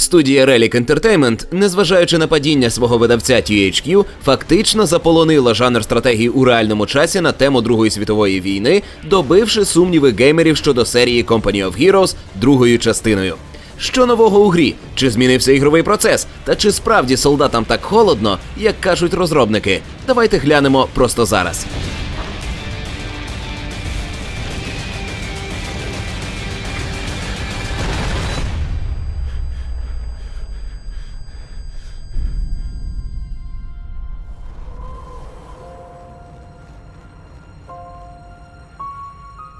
Студія Relic Entertainment, незважаючи на падіння свого видавця THQ, фактично заполонила жанр стратегії у реальному часі на тему Другої світової війни, добивши сумніви геймерів щодо серії Company of Heroes другою частиною. Що нового у грі? Чи змінився ігровий процес? Та чи справді солдатам так холодно, як кажуть розробники? Давайте глянемо просто зараз.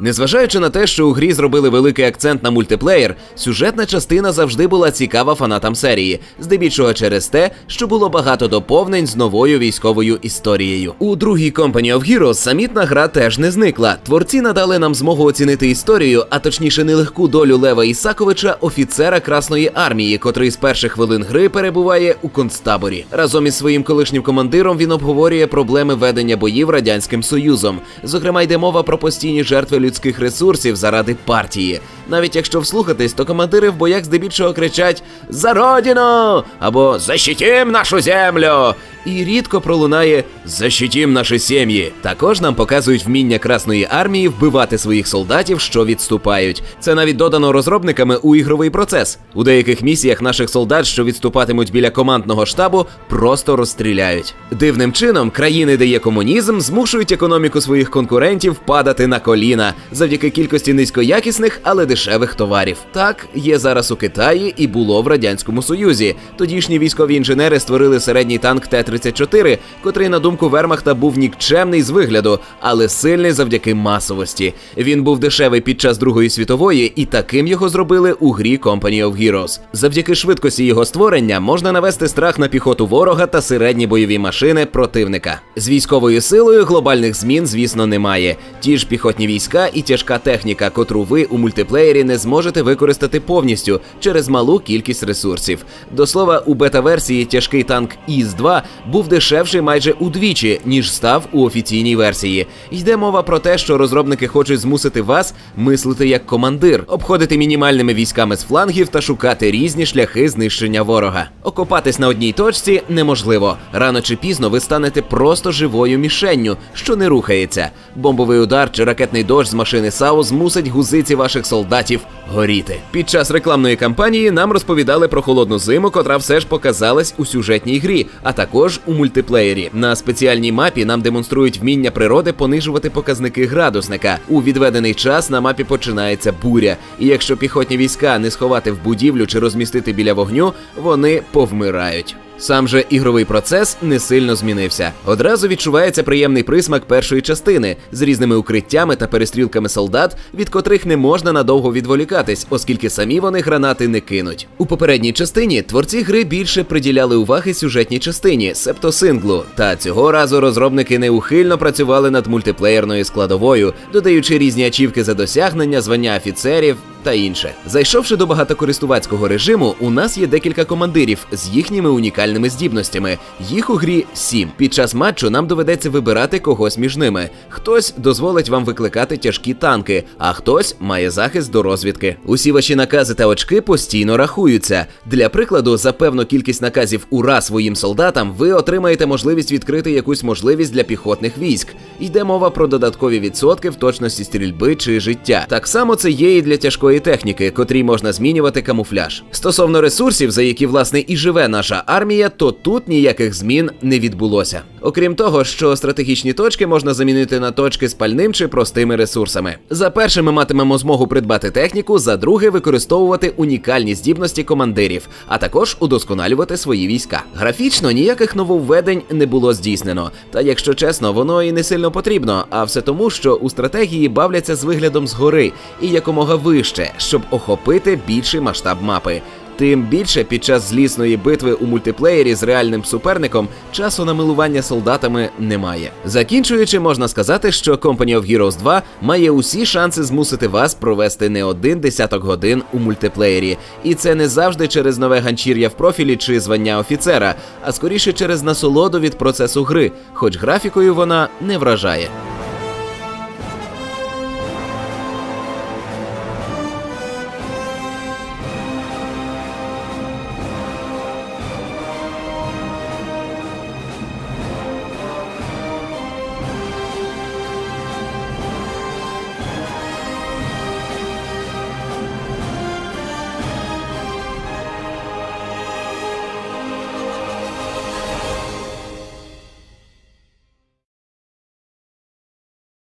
Незважаючи на те, що у грі зробили великий акцент на мультиплеєр, сюжетна частина завжди була цікава фанатам серії, здебільшого через те, що було багато доповнень з новою військовою історією. У другій Company of Heroes самітна гра теж не зникла. Творці надали нам змогу оцінити історію, а точніше нелегку долю Лева Ісаковича, офіцера Красної армії, котрий з перших хвилин гри перебуває у концтаборі. Разом із своїм колишнім командиром він обговорює проблеми ведення боїв радянським союзом. Зокрема, йде мова про постійні жертви людських ресурсів заради партії. Навіть якщо вслухатись, то командири в боях здебільшого кричать «За родину!» або «Защитім нашу землю!» і рідко пролунає «Защитім наші сім'ї». Також нам показують вміння Красної армії вбивати своїх солдатів, що відступають. Це навіть додано розробниками у ігровий процес. У деяких місіях наших солдат, що відступатимуть біля командного штабу, просто розстріляють. Дивним чином, країни, де є комунізм, змушують економіку своїх конкурентів падати на коліна завдяки кількості низькоякісних, але дешевих товарів. Так є зараз у Китаї і було в радянському союзі. Тодішні військові інженери створили середній танк Т-34, котрий, на думку Вермахта, був нікчемний з вигляду, але сильний завдяки масовості. Він був дешевий під час Другої світової, і таким його зробили у грі Company of Heroes. Завдяки швидкості його створення можна навести страх на піхоту ворога та середні бойові машини противника. З військовою силою глобальних змін, звісно, немає. Ті ж піхотні війська і тяжка техніка, котру ви у мультиплеєрі не зможете використати повністю через малу кількість ресурсів. До слова, у бета-версії тяжкий танк ІС-2 був дешевший майже удвічі, ніж став у офіційній версії. Йде мова про те, що розробники хочуть змусити вас мислити як командир, обходити мінімальними військами з флангів та шукати різні шляхи знищення ворога. Окопатись на одній точці неможливо. Рано чи пізно ви станете просто живою мішенню, що не рухається. Бомбовий удар чи ракетний дощ з машини САУ змусить гузиці ваших солдатів горіти. Під час рекламної кампанії нам розповідали про холодну зиму, котра все ж показалась у сюжетній грі, а також у мультиплеєрі. На спеціальній мапі нам демонструють вміння природи понижувати показники градусника. У відведений час на мапі починається буря. І якщо піхотні війська не сховати в будівлю чи розмістити біля вогню, вони повмирають. Сам же ігровий процес не сильно змінився. Одразу відчувається приємний присмак першої частини з різними укриттями та перестрілками солдат, від котрих не можна надовго відволікатись, оскільки самі вони гранати не кинуть. У попередній частині творці гри більше приділяли уваги сюжетній частині, себто синглу. Та цього разу розробники неухильно працювали над мультиплеєрною складовою, додаючи різні ачівки за досягнення, звання офіцерів та інше. Зайшовши до багатокористувацького режиму, у нас є декілька командирів з їхніми унікальними здібностями. Їх у грі сім. Під час матчу нам доведеться вибирати когось між ними. Хтось дозволить вам викликати тяжкі танки, а хтось має захист до розвідки. Усі ваші накази та очки постійно рахуються. Для прикладу, за певну кількість наказів ура своїм солдатам, ви отримаєте можливість відкрити якусь можливість для піхотних військ. Йде мова про додаткові відсотки в точності стрільби чи життя. Так само це є і для тяжкої техніки, котрій можна змінювати камуфляж. Стосовно ресурсів, за які власне і живе наша армія, то тут ніяких змін не відбулося. Окрім того, що стратегічні точки можна замінити на точки з пальним чи простими ресурсами. За перше, ми матимемо змогу придбати техніку, за друге використовувати унікальні здібності командирів, а також удосконалювати свої війська. Графічно ніяких нововведень не було здійснено. Та якщо чесно, воно і не сильно потрібно, а все тому, що у стратегії бавляться з виглядом згори і якомога вище, щоб охопити більший масштаб мапи. Тим більше під час злісної битви у мультиплеєрі з реальним суперником часу на милування солдатами немає. Закінчуючи, можна сказати, що Company of Heroes 2 має усі шанси змусити вас провести не один десяток годин у мультиплеєрі, і це не завжди через нове ганчір'я в профілі чи звання офіцера, а скоріше через насолоду від процесу гри, хоч графікою вона не вражає.